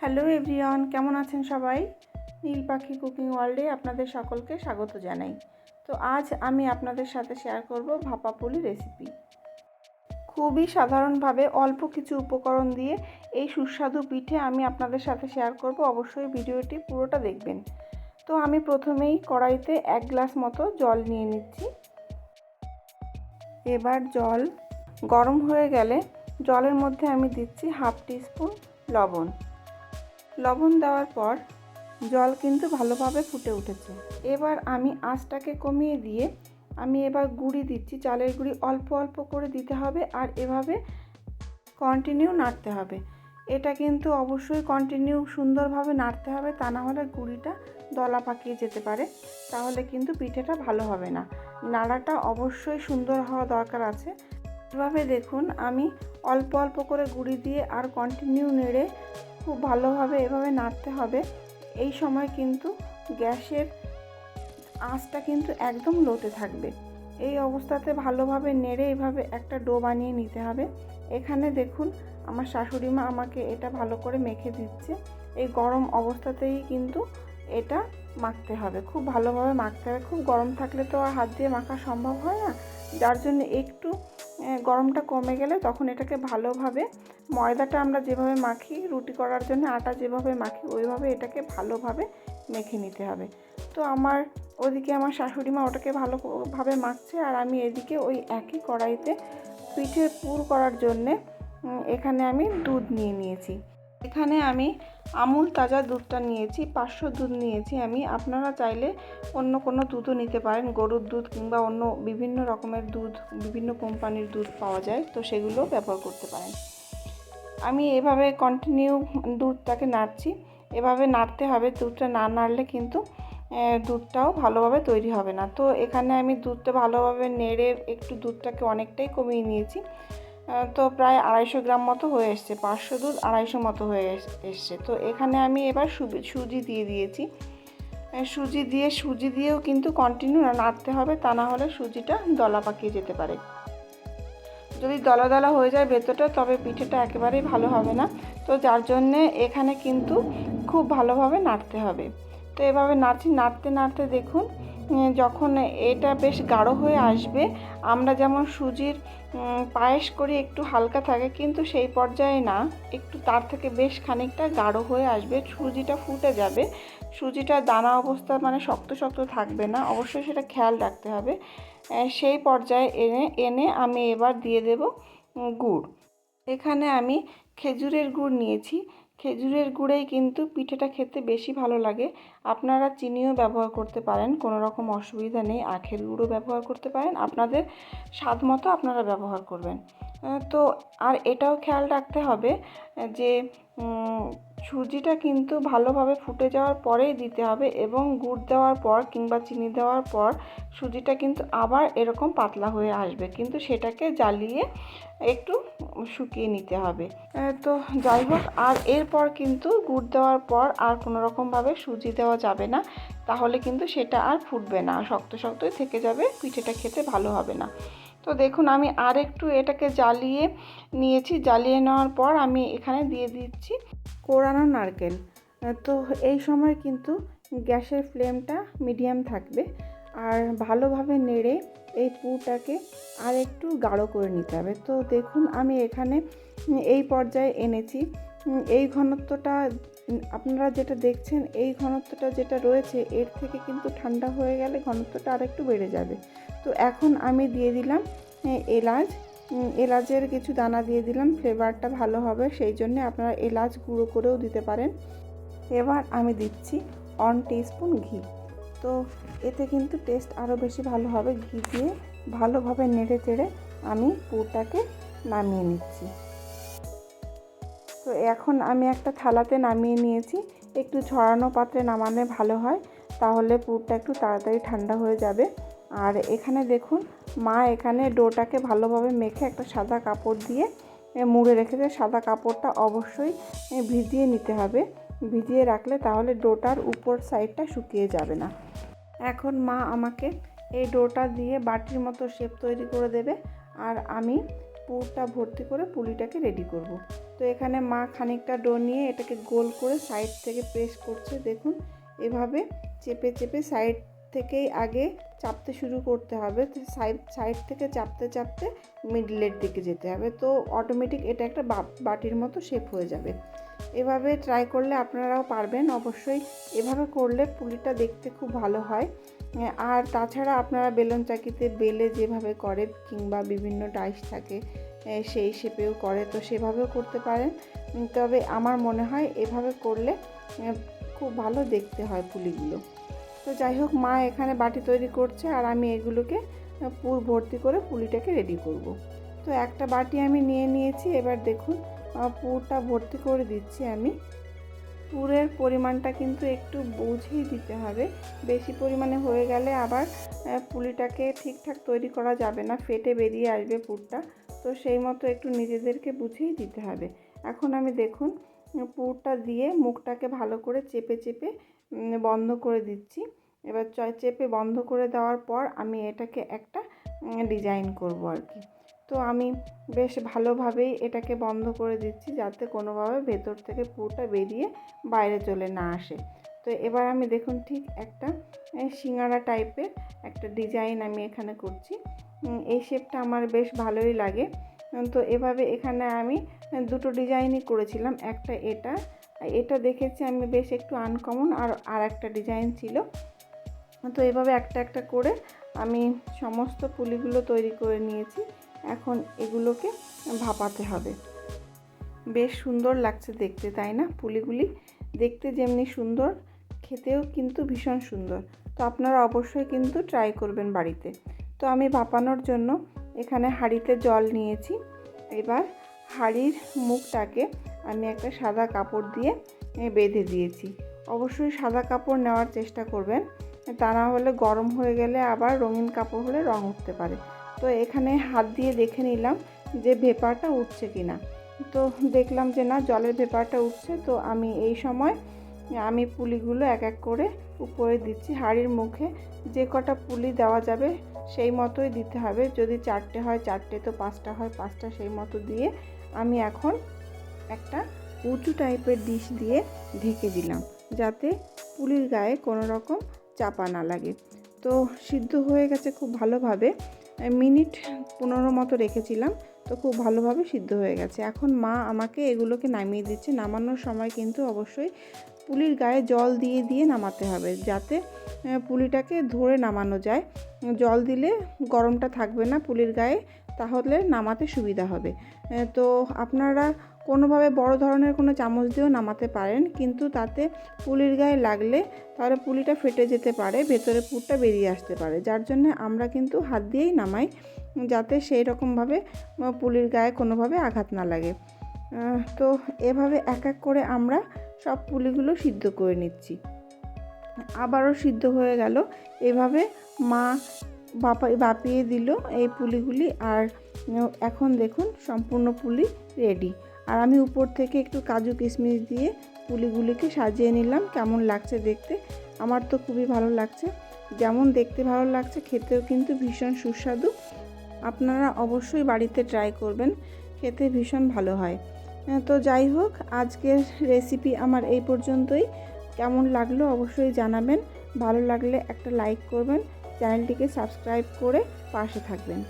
Hello everyone, কেমন আছেন সবাই? নীল পাখি কুকিং ওয়ার্ল্ডে আপনাদের সকলকে স্বাগত জানাই। তো আজ আমি আপনাদের সাথে শেয়ার করব ভাপা পুলি রেসিপি। খুবই সাধারণভাবে অল্প কিছু উপকরণ দিয়ে এই সুস্বাদু পিঠে আমি আপনাদের সাথে শেয়ার করব। অবশ্যই ভিডিওটি পুরোটা দেখবেন। তো আমি প্রথমেই কড়াইতে এক গ্লাস মতো জল নিয়ে নিচ্ছি। এবার জল গরম হয়ে গেলে জলের মধ্যে আমি দিচ্ছি হাফ টিস্পুন লবণ। লবণ দেওয়ার পর জল কিন্তু ভালোভাবে ফুটে উঠেছে। এবার আমি আঁচটাকে কমিয়ে দিয়ে আমি এবার গুঁড়ি দিচ্ছি। চালের গুঁড়ি অল্প অল্প করে দিতে হবে আর এভাবে কন্টিনিউ নাড়তে হবে। এটা কিন্তু অবশ্যই কন্টিনিউ সুন্দরভাবে নাড়তে হবে, তা না হলে গুঁড়িটা দলা পাকিয়ে যেতে পারে। তাহলে কিন্তু পিঠেটা ভালো হবে না। নাড়াটা অবশ্যই সুন্দর হওয়া দরকার আছে। এভাবে দেখুন, আমি অল্প অল্প করে গুঁড়ি দিয়ে আর কন্টিনিউ নেড়ে খুব ভালোভাবে এভাবে নাড়তে হবে। এই সময় কিন্তু গ্যাসের আঁচটা কিন্তু একদম লোতে থাকবে। এই অবস্থাতে ভালোভাবে নেড়ে এভাবে একটা ডো বানিয়ে নিতে হবে। এখানে দেখুন, আমার শাশুড়ি মা আমাকে এটা ভালো করে মেখে দিচ্ছে। এই গরম অবস্থাতেই কিন্তু এটা মাখতে হবে। খুব ভালোভাবে মাখতে হবে। খুব গরম থাকলে তো আর হাত দিয়ে মাখা সম্ভব হয় না। যার জন্য একটু গরমটা কমে গেলে তখন এটাকে ভালোভাবে ময়দাটা আমরা যেভাবে মাখি, রুটি করার জন্য আটা যেভাবে মাখি, ওইভাবে এটাকে ভালোভাবে মেখে নিতে হবে। তো আমার ওদিকে আমার শাশুড়ি মা ওটাকে ভালোভাবে মাখছে আর আমি এদিকে ওই একই কড়াইতে পিঠে পুর করার জন্যে এখানে আমি দুধ নিয়ে নিয়েছি। এখানে আমি আমুল তাজা দুধটা নিয়েছি, পাঁচশো দুধ নিয়েছি আমি। আপনারা চাইলে অন্য কোনো দুধও নিতে পারেন, গরুর দুধ কিংবা অন্য বিভিন্ন রকমের দুধ, বিভিন্ন কোম্পানির দুধ পাওয়া যায়, তো সেগুলো ব্যবহার করতে পারেন। আমি এভাবে কন্টিনিউ দুধটাকে নাড়ছি। এভাবে নাড়তে হবে, দুধটা না নাড়লে কিন্তু দুধটাও ভালোভাবে তৈরি হবে না। তো এখানে আমি দুধটা ভালোভাবে নেড়ে একটু দুধটাকে অনেকটাই কমিয়ে নিয়েছি। তো প্রায় আড়াইশো গ্রাম মতো হয়ে এসছে, পাঁচশো দুধ আড়াইশো মতো হয়ে এসছে। তো এখানে আমি এবার সুজি দিয়ে দিয়েছি। সুজি দিয়ে, সুজি দিয়েও কিন্তু কন্টিনিউ নাড়তে হবে, তা না হলে সুজিটা দলা পাকিয়ে যেতে পারে। যদি দলা দলা হয়ে যায় ভেতরটা, তবে পিঠেটা একেবারেই ভালো হবে না। তো যার জন্যে এখানে কিন্তু খুব ভালোভাবে নাড়তে হবে। তো এভাবে নাড়ছি, নাড়তে নাড়তে দেখুন যখন এটা বেশ গাঢ় হয়ে আসবে, আমরা যেমন সুজির পায়েস করি একটু হালকা থাকে, কিন্তু সেই পর্যায়ে না, একটু তার থেকে বেশ খানিকটা গাঢ় হয়ে আসবে, সুজিটা ফুটে যাবে। সুজিটা দানা অবস্থা মানে শক্ত শক্ত থাকবে না, অবশ্যই সেটা খেয়াল রাখতে হবে। সেই পর্যায়ে এনে এনে আমি এবার দিয়ে দেব গুড়। এখানে আমি খেজুরের গুড় নিয়েছি। খেজুরের গুড়েই কিন্তু পিঠেটা খেতে বেশি ভালো লাগে। আপনারা চিনিও ব্যবহার করতে পারেন, কোনো রকম অসুবিধা নেই। আখের গুঁড়ো ব্যবহার করতে পারেন, আপনাদের স্বাদ মতো আপনারা ব্যবহার করবেন। তো আর এটাও খেয়াল রাখতে হবে যে সুজিটা কিন্তু ভালোভাবে ফুটে যাওয়ার পরেই দিতে হবে এবং গুড় দেওয়ার পর কিংবা চিনি দেওয়ার পর সুজিটা কিন্তু আবার এরকম পাতলা হয়ে আসবে। কিন্তু সেটাকে জ্বালিয়ে একটু শুকিয়ে নিতে হবে। তো যাই হোক, আর এরপর কিন্তু গুড় দেওয়ার পর আর কোনো রকমভাবে সুজি দেওয়া যাবে না। তাহলে কিন্তু সেটা আর ফুটবে না, শক্ত শক্তই থেকে যাবে, পিঠেটা খেতে ভালো হবে না। তো দেখুন, আমি আর একটু এটাকে জ্বালিয়ে নিয়েছি। জ্বালিয়ে নেওয়ার পর আমি এখানে দিয়ে দিচ্ছি কোরানো নারকেল। তো এই সময় কিন্তু গ্যাসের ফ্লেমটা মিডিয়াম থাকবে। আর ভালোভাবে নেড়ে এই পুরটাকে আর একটু গাঢ় করে নিতে হবে। তো দেখুন, আমি এখানে এই পর্যায়ে এনেছি। এই ঘনত্বটা আপনারা যেটা দেখছেন, এই ঘনত্বটা যেটা রয়েছে, এর থেকে কিন্তু ঠান্ডা হয়ে গেলে ঘনত্বটা আর একটু বেড়ে যাবে। তো এখন আমি দিয়ে দিলাম এলাচ। এলাচের কিছু দানা দিয়ে দিলাম, ফ্লেভারটা ভালো হবে, সেই জন্যে আপনারা এলাচ গুঁড়ো করেও দিতে পারেন। এবার আমি দিচ্ছি অন টিস্পুন ঘি। তো এতে কিন্তু টেস্ট আরও বেশি ভালো হবে। ঘি দিয়ে ভালোভাবে নেড়ে চেড়ে আমি পুরটাকে নামিয়ে নিচ্ছি। তো এখন আমি একটা থালাতে নামিয়ে নিয়েছি। একটু ছড়ানো পাত্রে নামালে ভালো হয়, তাহলে পুরটা একটু তাড়াতাড়ি ঠান্ডা হয়ে যাবে। আর এখানে দেখুন, মা এখানে ডোটাকে ভালোভাবে মেখে একটা সাদা কাপড় দিয়ে মুড়ে রেখেছে সাদা কাপড়টা অবশ্যই ভিজিয়ে নিতে হবে। ভিজিয়ে রাখলে তাহলে ডোটার উপর সাইডটা শুকিয়ে যাবে না। এখন মা আমাকে এই ডোটা দিয়ে বাটির মতো শেপ তৈরি করে দেবে। আর আমি পুরটা ভর্তি করে পুলিটাকে রেডি করব। তো এখানে মা খানিকটা ডো নিয়ে এটাকে গোল করে সাইড থেকে প্রেস করছে। দেখুন, এভাবে চেপে চেপে সাইড থেকেই আগে চাপতে শুরু করতে হবে। সাইড সাইড থেকে চাপতে চাপতে মিডলের দিকে যেতে হবে। তো অটোমেটিক এটা একটা বাটির মতো শেপ হয়ে যাবে। এভাবে ট্রাই করলে আপনারাও পারবেন। অবশ্যই এভাবে করলে পুলিটা দেখতে খুব ভালো হয়। আর তাছাড়া আপনারা বেলন চাকিতে বেলে যেভাবে করে কিংবা বিভিন্ন ডাইস থাকে সেই শেপেও করে, তো সেভাবেও করতে পারেন। তবে আমার মনে হয় এভাবে করলে খুব ভালো দেখতে হয় পুলিগুলো। তো যাই হোক, মা এখানে বাটি তৈরি করছে আর আমি এগুলোকে পুর ভর্তি করে পুলিটাকে রেডি করব। তো একটা বাটি আমি নিয়ে নিয়েছি। এবার দেখুন পুরটা ভর্তি করে দিচ্ছি আমি। পুরের পরিমাণটা কিন্তু একটু বুঝেই দিতে হবে। বেশি পরিমাণে হয়ে গেলে আবার পুলিটাকে ঠিকঠাক তৈরি করা যাবে না, ফেটে বেরিয়ে আসবে পুরটা। তো সেই মতো একটু নিজেদেরকে বুঝেই দিতে হবে। এখন আমি দেখুন, পুরটা দিয়ে মুখটাকে ভালো করে চেপে চেপে বন্ধ করে দিচ্ছি। এবার চেপে বন্ধ করে দেওয়ার পর আমি এটাকে একটা ডিজাইন করব আর কি। তো আমি বেশ ভালোভাবেই এটাকে বন্ধ করে দিচ্ছি যাতে কোনোভাবে ভেতর থেকে পুরোটা বেরিয়ে বাইরে চলে না আসে। তো এবার আমি দেখুন ঠিক একটা সিঙ্গারা টাইপের একটা ডিজাইন আমি এখানে করছি। এই শেপটা আমার বেশ ভালোই লাগে। তো এভাবে এখানে আমি দুটো ডিজাইনই করেছিলাম, একটা এটা। এটা দেখেছি আমি বেশ একটু আনকমন আর আর একটা ডিজাইন ছিল। তো এভাবে একটা একটা করে আমি সমস্ত পুলিগুলো তৈরি করে নিয়েছি। এখন এগুলোকে ভাপাতে হবে। বেশ সুন্দর লাগছে দেখতে, তাই না? পুলিগুলি দেখতে যেমনি সুন্দর, খেতেও কিন্তু ভীষণ সুন্দর। তো আপনারা অবশ্যই কিন্তু ট্রাই করবেন বাড়িতে। তো আমি ভাপানোর জন্য এখানে হাঁড়িতে জল নিয়েছি। এবার হাঁড়ির মুখটাকে আমি একটা সাদা কাপড় দিয়ে বেঁধে দিয়েছি। অবশ্যই সাদা কাপড় নেওয়ার চেষ্টা করবেন। তা না হলে গরম হয়ে গেলে আবার রঙিন কাপড় হলে রং উঠতে পারে। তো এখানে হাত দিয়ে দেখে নিলাম যে ভেপারটা উঠছে কি না তো দেখলাম যে না, জলের ভেপারটা উঠছে, তো আমি এই সময় আমি পুলিগুলো এক এক করে উপরে দিচ্ছি। হাড়ির মুখে যে কটা পুলি দেওয়া যাবে সেই মতোই দিতে হবে। যদি চারটে হয়, চারটে তো পাঁচটা হয়, পাঁচটা সেই মতো দিয়ে আমি এখন একটা উঁচু টাইপের ডিশ দিয়ে ঢেকে দিলাম, যাতে পুলির গায়ে কোনো রকম চাপা না লাগে। তো সিদ্ধ হয়ে গেছে খুব ভালোভাবে। মিনিট পনেরো মতো রেখেছিলাম, তো খুব ভালোভাবে সিদ্ধ হয়ে গেছে। এখন মা আমাকে এগুলোকে নামিয়ে দিচ্ছে। নামানোর সময় কিন্তু অবশ্যই পুলির গায়ে জল দিয়ে দিয়ে নামাতে হবে, যাতে পুলিটাকে ধরে নামানো যায়। জল দিলে গরমটা থাকবে না পুলির গায়ে, তাহলে নামাতে সুবিধা হবে। তো আপনারা কোনোভাবে বড় ধরনের কোনো চামচ দিয়েও নামাতে পারেন, কিন্তু তাতে পুলির গায়ে লাগলে তাহলে পুলিটা ফেটে যেতে পারে, ভেতরে পুরটা বেরিয়ে আসতে পারে। যার জন্য আমরা কিন্তু হাত দিয়েই নামাই, যাতে সেই রকমভাবে পুলির গায়ে কোনোভাবে আঘাত না লাগে। তো এভাবে এক এক করে আমরা সব পুলিগুলো সিদ্ধ করে নিচ্ছি। আবারও সিদ্ধ হয়ে গেল। এভাবে মা বাপা, বাপিয়ে দিল এই পুলিগুলি, আর এখন দেখুন সম্পূর্ণ পুলি রেডি। আর আমি উপর থেকে একটু কাজু কিশমিশ দিয়ে পুলিগুলিকে সাজিয়ে নিলাম, কেমন লাগছে দেখতে। আমার তো খুবই ভালো লাগছে। যেমন দেখতে ভালো লাগছে, খেতেও কিন্তু ভীষণ সুস্বাদু। আপনারা অবশ্যই বাড়িতে ট্রাই করবেন, খেতে ভীষণ ভালো হয়। তো যাই হোক, আজকের রেসিপি আমার এই পর্যন্তই। কেমন লাগল অবশ্যই জানাবেন। ভালো লাগলে একটা লাইক করবেন, চ্যানেলটিকে সাবস্ক্রাইব করে পাশে থাকবেন।